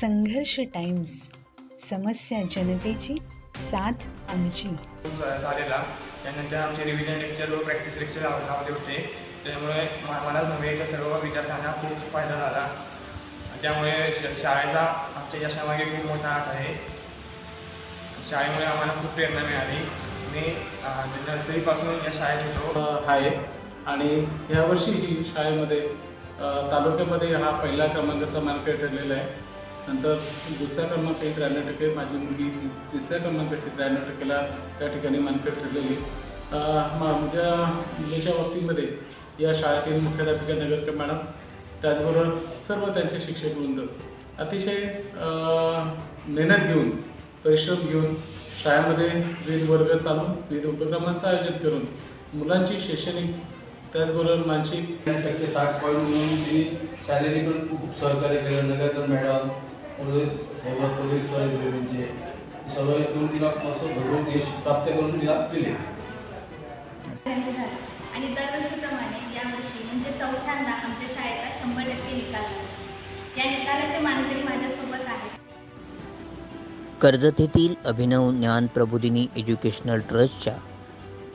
संघर्ष टाइम्स समस्या जनतेची साथ आमची. झा- झालेला. त्यानंतर आमचे रिव्हिजन लेक्चर व प्रॅक्टिस लेक्चर लाव लावले होते. त्यामुळे मा- मलाच नव्हे तर सर्व विद्यार्थ्यांना खूप फायदा झाला. त्यामुळे श- शाळेचा आमच्या यशामागे खूप मोठा हात आहे. शाळेमुळे आम्हाला खूप प्रेरणा मिळाली. मी अं, नर्सरीपासून या शाळेत होतो. आहे. आणि यावर्षीही शाळेमध्ये अ, तालुक्यामध्ये हा पहिला क्रमांकाचा मार्केट ठरलेला आहे. नंतर दुसऱ्या क्रमांकाची त्र्याण्णव टक्के माझी मुलगी तिसऱ्या क्रमांकाची त्र्याण्णव टक्केला त्या ठिकाणी मानकर ठरलेली. माझ्या मुलीच्या बाबतीमध्ये या शाळेतील मुख्याध्यापिका नगरकर मॅडम त्याचबरोबर सर्व त्यांचे शिक्षक वृंद अतिशय मेहनत घेऊन परिश्रम घेऊन शाळेमध्ये विविध वर्ग चालून विविध उपक्रमांचं आयोजन करून मुलांची शैक्षणिक त्याचबरोबर मानसिक टक्के साठ पॉईंट म्हणून जी शालेरी पण खूप सहकार्य केलं. नगरकर मॅडम पोलीस सर्व पोलीस बेबींचे सर्व करून तिला मस्त भरपूर यश प्राप्त करून तिला दिले आणि दरवर्षीप्रमाणे यावर्षी म्हणजे चौथ्यांदा आमच्या शाळेचा शंभर टक्के निकाल. या निकालाचे मानकरी माझ्यासोबत आहेत कर्जत येथील अभिनव ज्ञान प्रबोधिनी एज्युकेशनल ट्रस्टच्या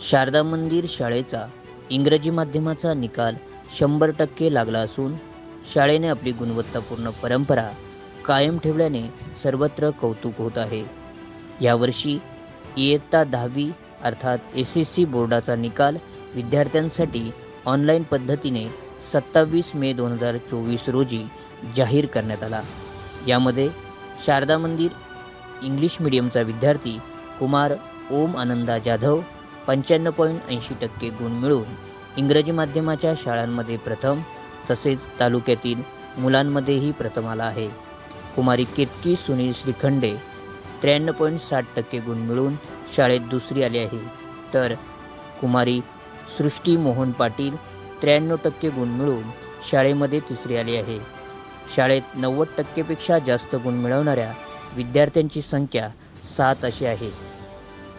शारदा मंदिर शाळेचा इंग्रजी माध्यमाचा निकाल शंभर टक्के लागला असून शाळेने आपली गुणवत्तापूर्ण परंपरा कायम ठेवल्याने सर्वत्र कौतुक होत आहे. यावर्षी इयत्ता दहावी अर्थात एस एस सी बोर्डाचा निकाल विद्यार्थ्यांसाठी ऑनलाईन पद्धतीने सत्तावीस मे दोन हजार चोवीस रोजी जाहीर करण्यात आला. यामध्ये शारदा मंदिर इंग्लिश मिडियमचा विद्यार्थी कुमार ओम आनंदा जाधव पंच्याण्णव पॉईंट ऐंशी टक्के गुण मिळवून इंग्रजी माध्यमाच्या शाळांमध्ये प्रथम तसेच तालुक्यातील मुलांमध्येही प्रथम आला आहे. कुमारी केतकी सुनील श्रीखंडे त्र्याण्णव पॉईंट साठ टक्के गुण मिळवून शाळेत दुसरी आली आहे. तर कुमारी सृष्टी मोहन पाटील त्र्याण्णव टक्के गुण मिळवून शाळेमध्ये तिसरी आली आहे. शाळेत नव्वद टक्केपेक्षा जास्त गुण मिळवणाऱ्या विद्यार्थ्यांची संख्या सात अशी आहे.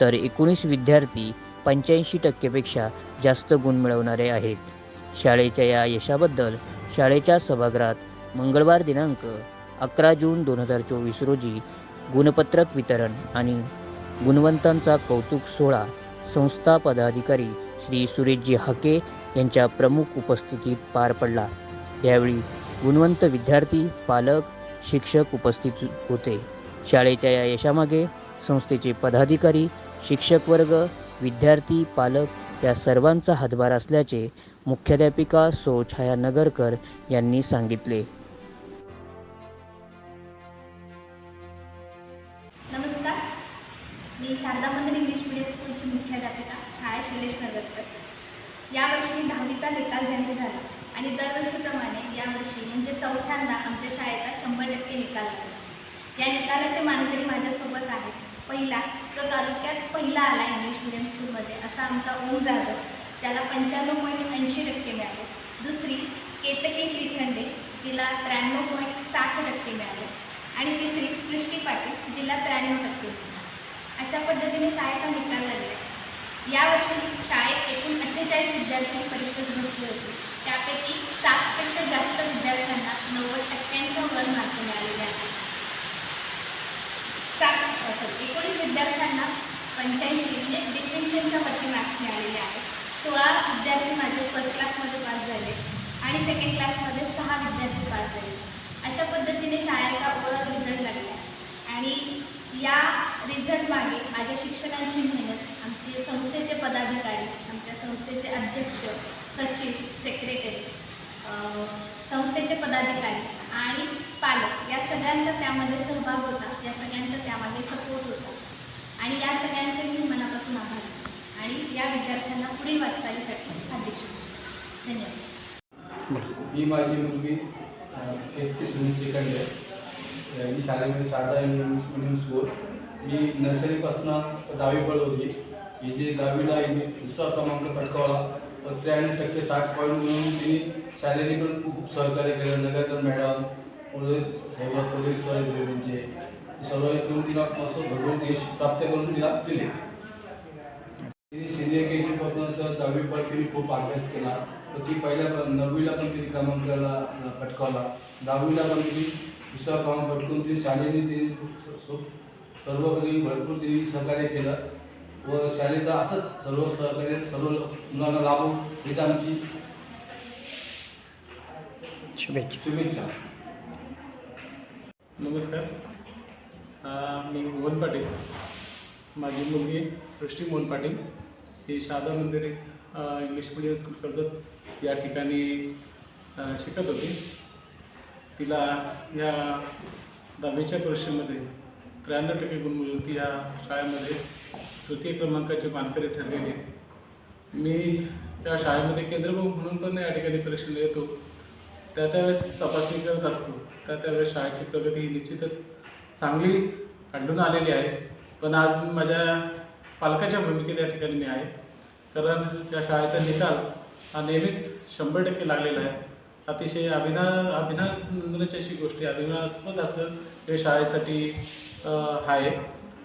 तर एकोणीस विद्यार्थी पंच्याऐंशी टक्केपेक्षा जास्त गुण मिळवणारे आहेत. शाळेच्या या यशाबद्दल शाळेच्या सभागृहात मंगळवार दिनांक अकरा जून दोन हजार चोवीस रोजी गुणपत्रक वितरण आणि गुणवंतांचा कौतुक सोहळा संस्था पदाधिकारी श्री सुरेशजी हाके यांच्या प्रमुख उपस्थितीत पार पडला. यावेळी गुणवंत विद्यार्थी पालक शिक्षक उपस्थित होते. शाळेच्या या यशामागे संस्थेचे पदाधिकारी शिक्षक वर्ग विद्यार्थी पालक या सर्वांचा हातभार असल्याचे मुख्याध्यापिका सो छाया नगरकर यांनी सांगितले. या निकालाचे मानकरी माझ्यासोबत आहेत. पहिला जो तालुक्यात पहिला आला इंग्लिश मिडियम स्कूलमध्ये असा आमचा ओम जाधव ज्याला पंच्याण्णव पॉईंट ऐंशी टक्के मिळाले. दुसरी केतकी श्रीखंडे जिला त्र्याण्णव पॉईंट साठ टक्के मिळाले. आणि तिसरी सृष्टी पाटील जिला त्र्याण्णव टक्के मिळाले. अशा पद्धतीने शाळेचा निकाल लागला. यावर्षी शाळेत एकूण अठ्ठेचाळीस विद्यार्थी परीक्षेस बसले होते. त्यापैकी सातपेक्षा जास्त विद्यार्थ्यांना नव्वद टक्क्यांच्या वर मार्क मिळालेले आहेत. सात सॉरी एकोणीस विद्यार्थ्यांना पंच्याऐंशी म्हणजे डिस्टिंक्शनच्या वरती मार्क्स मिळालेले आहेत. सोळा विद्यार्थी माझे फर्स्ट क्लासमध्ये पास झाले आणि सेकंड क्लासमध्ये सहा विद्यार्थी पास झाले. अशा पद्धतीने शाळेचा ओव्हरऑल रिझल्ट लागला. आणि या रिझल्ट मागे माझ्या शिक्षकांची मेहनत आमचे संस्थेचे पदाधिकारी आमच्या संस्थेचे अध्यक्ष सचिव सेक्रेटरी संस्थेचे पदाधिकारी आणि पालक या सगळ्यांचा त्यामध्ये सहभाग होता या सगळ्यांचा त्यामागे सपोर्ट होता. आणि या सगळ्यांचे मी मनापासून आभार. आणि या विद्यार्थ्यांना पुढील वाटचालीसाठी हार्दिक शुभेच्छा धन्यवाद. ही माझी मुलगी केतकी सुनील श्रीखंडे अ, ही शाळेमध्ये शारदा इंग्लिश मिडियम स्कूल ही नर्सरीपासून दहावी पडत होती ही जी दहावीला हिने दुसरा क्रमांक पटकावला. व त्र्याण्णव टक्के साठ पॉईंट म्हणून तिने शालेरी पण खूप सहकार्य केलं. नगरकर मॅडम पोलीस सर्व पोलीस बेबींचे सर्व करून तिला मस्त भरपूर यश प्राप्त करून तिला दिले. तिने सिनियर के जीपासून तर दहावीपर्यंत तिने खूप अभ्यास केला. तर ती पहिल्या नववीला पण तिने क्रमांकाला पटकावला. दहावीला पण तिने दुसरा क्रमांक पटकून ती शाळेने ते सर्व काही भरपूर तिने सहकार्य केलं. व शाळेचा असंच सर्व सहकार्य सर्व मुलांना लाभो हीच आमची शुभेच्छा. शुभेच्छा. नमस्कार. मी मोहन पाटील. माझी मुलगी सृष्टी मोहन पाटील. ही शारदा मंदिर इंग्लिश मिडियम स्कूल कर्जत या ठिकाणी शिकत होती. तिला या दहावीच्या परीक्षेमध्ये त्र्याण्णव टक्के गुण मिळून होती या शाळेमध्ये तृतीय क्रमांकाची मानकरी ठरलेली. मी त्या शाळेमध्ये केंद्रप्रमुख म्हणून पण या ठिकाणी परीक्षेला येतो त्या त्यावेळेस तपासणी करत असतो त्या त्यावेळेस शाळेची प्रगती ही निश्चितच चांगली आढळून आलेली आहे. पण आज माझ्या पालकाच्या भूमिकेत या ठिकाणी मी आहे. कारण त्या शाळेचा निकाल हा नेहमीच शंभर टक्के लागलेला आहे. अतिशय अभिना अभिनंदनाची अशी गोष्टी अभिमानास्पद असं हे शाळेसाठी आहे.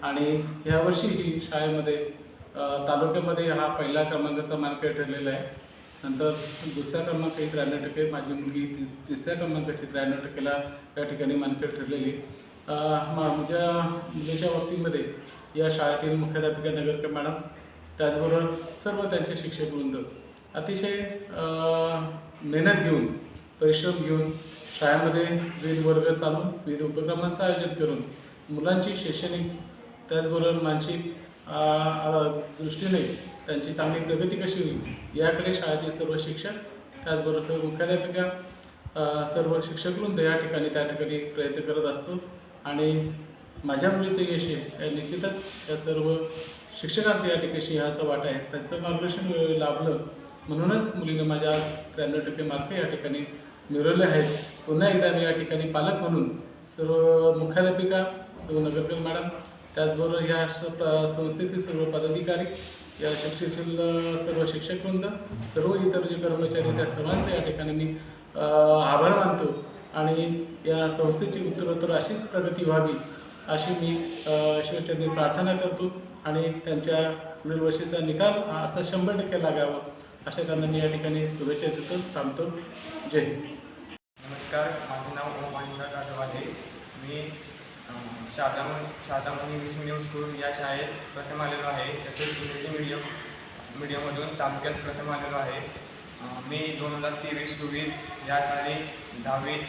आणि ह्यावर्षी ही शाळेमध्ये तालुक्यामध्ये हा पहिला क्रमांकाचा मानकरी ठरलेला आहे. नंतर दुसऱ्या क्रमांकाची त्र्याण्णव टक्के माझी मुलगी ति तिसऱ्या क्रमांकाची त्र्याण्णव टक्केला या ठिकाणी मानकरी ठरलेली. मा- माझ्या मुलीच्या बाबतीमध्ये या शाळेतील मुख्याध्यापिका नगरकर मॅडम त्याचबरोबर सर्व त्यांचे शिक्षक वृंद अतिशय मेहनत घेऊन परिश्रम घेऊन शाळेमध्ये विविध वर्ग चालून विविध उपक्रमांचं आयोजन करून मुलांची शैक्षणिक त्याचबरोबर मानसिक दृष्टीने त्यांची चांगली प्रगती कशी होईल? याकडे शाळेतील सर्व शिक्षक त्याचबरोबर सर्व मुख्याध्यापिका सर्व शिक्षक वृंद या ठिकाणी त्या ठिकाणी प्रयत्न करत असतो. आणि माझ्या मुलीचं यश आहे या निश्चितच या सर्व शिक्षकांचं या ठिकाणी ह्याचा वाटा आहे. त्यांचं मार्गदर्शन वेळोवेळी लाभलं. म्हणूनच मुलीने माझ्या आज त्र्याण्णव टक्के मार्क या ठिकाणी मिळवले आहेत. पुन्हा एकदा मी या ठिकाणी पालक म्हणून सर्व मुख्याध्यापिका सर्व नगरकर मॅडम त्याचबरोबर ह्या स- संस्थेतील सर्व पदाधिकारी या शिक्षेतील सर्व शिक्षक वृंद सर्व इतर जे कर्मचारी त्या सर्वांचे या ठिकाणी मी आभार मानतो. आणि या संस्थेची उत्तरोत्तर अशीच प्रगती व्हावी अशी मी अ, प्रार्थना करतो. आणि त्यांच्या पुढील वर्षीचा निकाल हा असा शंभर टक्के लागावा अशा त्यांना मी या ठिकाणी शुभेच्छा देतो थांबतो. जय हिंद. नमस्कार माझे नाव ओम जाधव आहे. मी अं, Sharada Sharadamani English medium school या शाळेत प्रथम आलेलो आहे. तसेच इंग्रजी मीडियम मीडियममधून तालुक्यात प्रथम आलेलो आहे. मी दोन हजार तेवीस चोवीस या साली दहावीत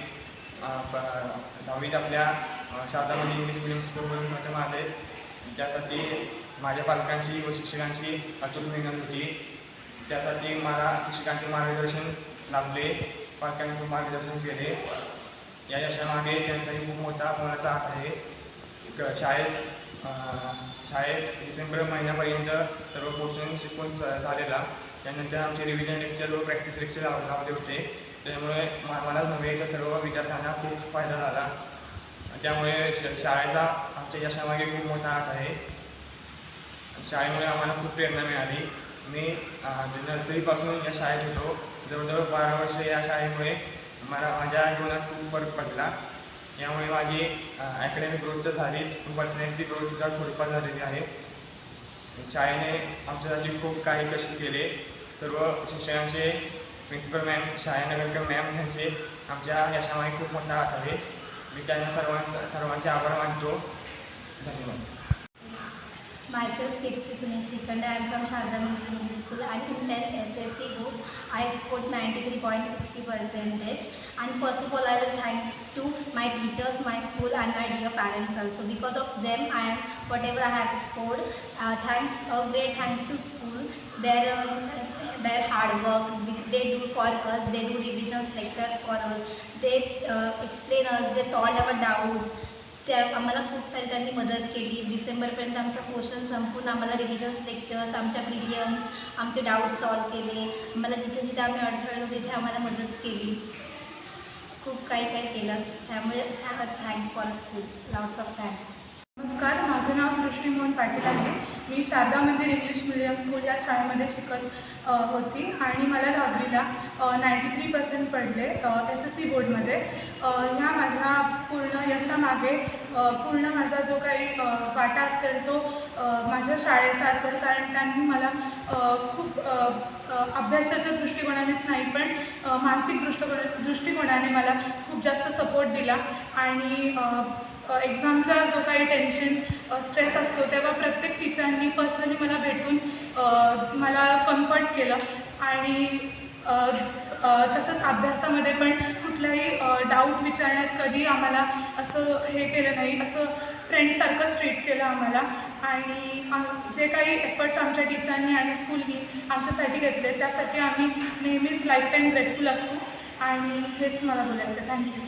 दहावीत आपल्या अं, शारदामणी इंग्लिश मिडियम स्कूलमधून प्रथम आले. त्यासाठी माझ्या पालकांची व शिक्षकांची अतुल मेहनत होती. त्यासाठी मला शिक्षकांचे मार्गदर्शन लाभले. पालकांनी मार्गदर्शन केले. या यशामागे त्यांचाही खूप मोठा मोलाचा हात आहे. शाळेत शाळेत डिसेंबर महिन्यापर्यंत सर्व पोर्शन शिकून स- झालेला. त्यानंतर आमचे रिव्हिजन लेक्चर व प्रॅक्टिस लेक्चर लाव लावले होते. त्यामुळे मला मलाच नव्हे तर सर्व विद्यार्थ्यांना खूप फायदा झाला. त्यामुळे श शाळेचा आमच्या यशामागे खूप मोठा हात आहे. शाळेमुळे आम्हाला खूप प्रेरणा मिळाली. मी नर्सरीपासून या शाळेत होतो. जवळजवळ बारा वर्ष या शाळेमुळे मला माझ्या जीवनात खूप फरक पडला. यामुळे माझी अकॅडमिक ग्रोथ तर झालीच पण पर्सनॅलिटी ग्रोथसुद्धा थोडीफार झालेली आहे. शाळेने आमच्यासाठी खूप काही कष्ट केले सर्व शिक्षकांचे प्रिन्सिपल मॅम शाळेनगरकर मॅम यांचे आमच्या यशामागे खूप मोठा हात आहे. मी त्यांना सर्वांचा सर्वांचे आभार मानतो. धन्यवाद. Myself, Kirti Sunesh Srikhand. I am from Sharda Middle English School and in 10 SSC group, I scored 93.60 percentage. And first of all, I will thank to my teachers, my school and my dear parents also. Because of them, I am whatever I have scored. Uh, thanks, a great thanks to school. Their uh, their hard work they do for us. They do revisions, lectures for us. They uh, explain us. They solve our doubts. त्या आम्हाला खूप सारी त्यांनी मदत केली. डिसेंबरपर्यंत आमचं portion संपून आम्हाला रिव्हिजन्स लेक्चर्स आमच्या प्रिलियम्स आमचे डाऊट सॉल्व केले. आम्हाला जिथे जिथे आम्ही अडथळे होते तिथे आम्हाला मदत केली. खूप काही काही केलं. त्यामुळे thank for school lots of thank नमस्कार. माझं नाव सृष्टी मोहन पाटील आहे. मी शारदा मंदिर इंग्लिश मिडियम स्कूल या शाळेमध्ये शिकत होती आणि मला दहावीला नाईंटी थ्री पर्सेंट पडले एस एस सी बोर्डमध्ये ह्या माझ्या पूर्ण यशामागे पूर्ण माझा जो काही वाटा असेल तो माझ्या शाळेचा असेल. कारण त्यांनी मला खूप अभ्यासाच्या दृष्टिकोनानेच नाही पण मानसिक दृष्टिकोन दृष्टिकोनाने मला खूप जास्त सपोर्ट दिला. आणि एक्झामचा जो काही टेन्शन स्ट्रेस असतो तेव्हा प्रत्येक टीचरांनी पर्सनली मला भेटून मला कम्फर्ट केलं. आणि तसंच अभ्यासामध्ये पण कुठलाही डाऊट विचारण्यात कधी आम्हाला असं हे केलं नाही असं फ्रेंडसारखंच ट्रीट केलं आम्हाला. आणि आम- जे काही एफर्ट्स आमच्या टीचरनी आणि स्कूलनी आमच्यासाठी घेतले त्यासाठी आम्ही नेहमीच लाईफ टाईम ग्रेटफुल असू. आणि हेच मला बोलायचं थँक्यू